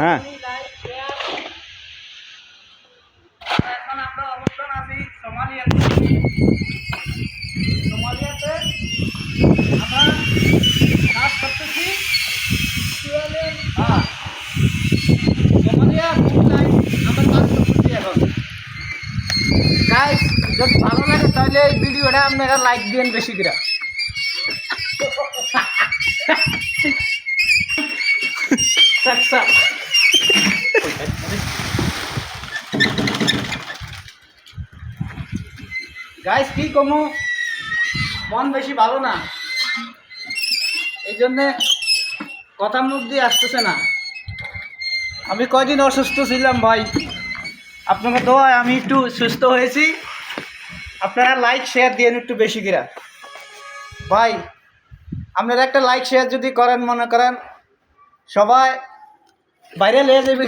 হ্যাঁ। হ্যাঁ। যদি ভালো লাগে তাহলে এই ভিডিওটা আপনারা লাইক দিন বেশি করে। সাকসা গাইস কি কমু? মন বেশি ভালো না। এই জন্যে কথা মুখ দিয়ে আসতেছে না। আমি কয়দিন অসুস্থ ছিলাম ভাই। আপনাকে দোয়ায় আমি একটু সুস্থ হয়েছি। আপনারা লাইক শেয়ার দিয়ে একটু বেশি করে। ভাই, আপনারা একটা লাইক শেয়ার যদি করেন, মনে করেন, সবাই বাইরে নিয়ে যাবে